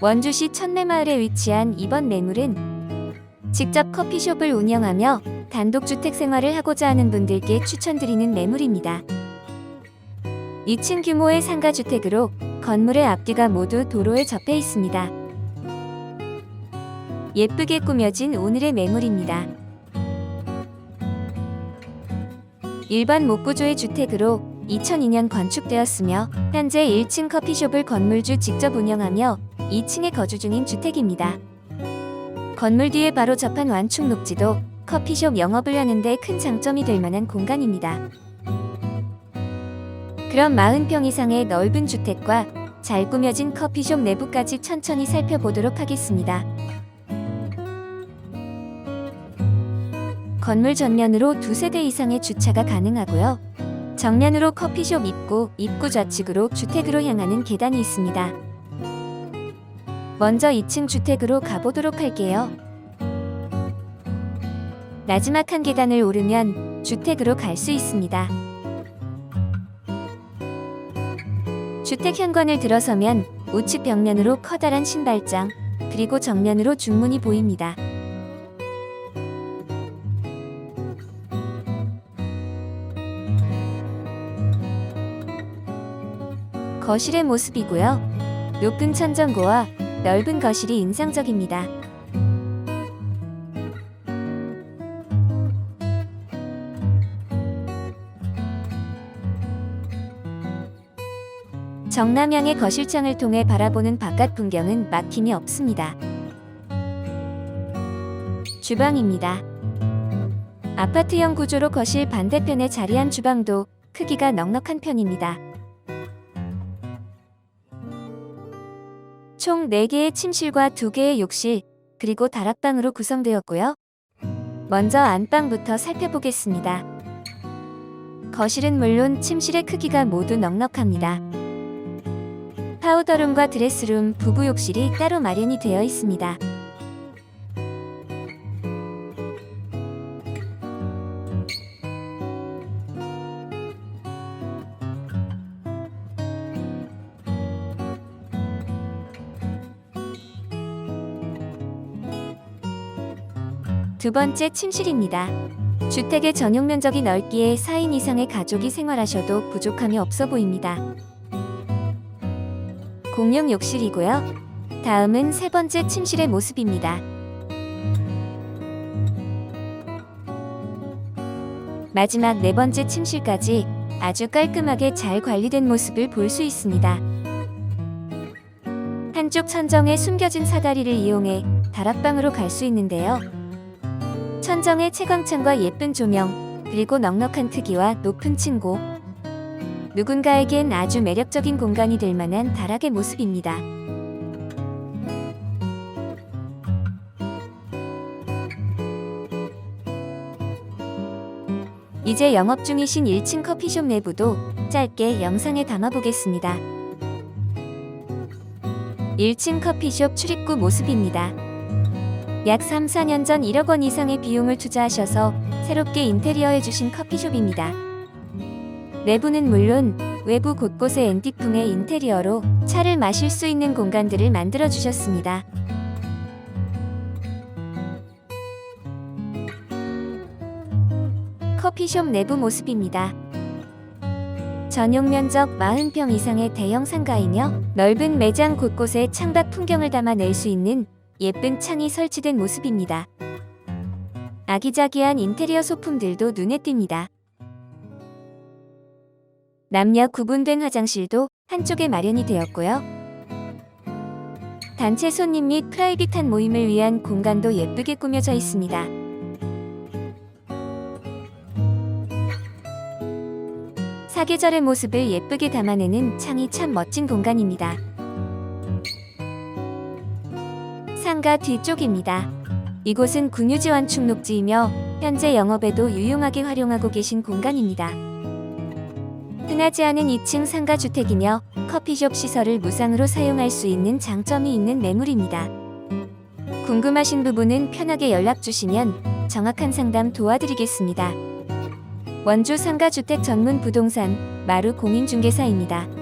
원주시 천매마을에 위치한 이번 매물은 직접 커피숍을 운영하며 단독주택 생활을 하고자 하는 분들께 추천드리는 매물입니다. 2층 규모의 상가주택으로 건물의 앞뒤가 모두 도로에 접해 있습니다. 예쁘게 꾸며진 오늘의 매물입니다. 일반 목구조의 주택으로 2002년 건축되었으며 현재 1층 커피숍을 건물주 직접 운영하며 2층에 거주 중인 주택입니다. 건물 뒤에 바로 접한 완충 녹지도 커피숍 영업을 하는데 큰 장점이 될 만한 공간입니다. 그럼 40평 이상의 넓은 주택과 잘 꾸며진 커피숍 내부까지 천천히 살펴보도록 하겠습니다. 건물 전면으로 두세 대 이상의 주차가 가능하고요. 정면으로 커피숍 입구, 입구 좌측으로 주택으로 향하는 계단이 있습니다. 먼저 2층 주택으로 가보도록 할게요. 나지막한 계단을 오르면 주택으로 갈 수 있습니다. 주택 현관을 들어서면 우측 벽면으로 커다란 신발장, 그리고 정면으로 중문이 보입니다. 거실의 모습이고요. 높은 천정고와 넓은 거실이 인상적입니다. 정남향의 거실창을 통해 바라보는 바깥 풍경은 막힘이 없습니다. 주방입니다. 아파트형 구조로 거실 반대편에 자리한 주방도 크기가 넉넉한 편입니다. 총 4개의 침실과 2개의 욕실, 그리고 다락방으로 구성되었고요. 먼저 안방부터 살펴보겠습니다. 거실은 물론 침실의 크기가 모두 넉넉합니다. 파우더룸과 드레스룸, 부부 욕실이 따로 마련이 되어 있습니다. 두 번째 침실입니다. 주택의 전용 면적이 넓기에 4인 이상의 가족이 생활하셔도 부족함이 없어 보입니다. 공용 욕실이고요. 다음은 세 번째 침실의 모습입니다. 마지막 네 번째 침실까지 아주 깔끔하게 잘 관리된 모습을 볼 수 있습니다. 한쪽 천정에 숨겨진 사다리를 이용해 다락방으로 갈 수 있는데요. 천정의 채광창과 예쁜 조명, 그리고 넉넉한 크기와 높은 층고. 누군가에겐 아주 매력적인 공간이 될 만한 다락의 모습입니다. 이제 영업 중이신 1층 커피숍 내부도 짧게 영상에 담아보겠습니다. 1층 커피숍 출입구 모습입니다. 약 3, 4년 전 1억 원 이상의 비용을 투자하셔서 새롭게 인테리어 해 주신 커피숍입니다. 내부는 물론 외부 곳곳에 앤틱풍의 인테리어로 차를 마실 수 있는 공간들을 만들어 주셨습니다. 커피숍 내부 모습입니다. 전용 면적 40평 이상의 대형 상가이며 넓은 매장 곳곳에 창밖 풍경을 담아낼 수 있는 예쁜 창이 설치된 모습입니다. 아기자기한 인테리어 소품들도 눈에 띕니다. 남녀 구분된 화장실도 한쪽에 마련이 되었고요. 단체 손님 및 프라이빗한 모임을 위한 공간도 예쁘게 꾸며져 있습니다. 사계절의 모습을 예쁘게 담아내는 창이 참 멋진 공간입니다. 상가 뒤쪽입니다. 이곳은 군유지 완충 녹지이며 현재 영업에도 유용하게 활용하고 계신 공간입니다. 흔하지 않은 2층 상가 주택이며 커피숍 시설을 무상으로 사용할 수 있는 장점이 있는 매물입니다. 궁금하신 부분은 편하게 연락 주시면 정확한 상담 도와드리겠습니다. 원주 상가 주택 전문 부동산 마루 공인중개사입니다.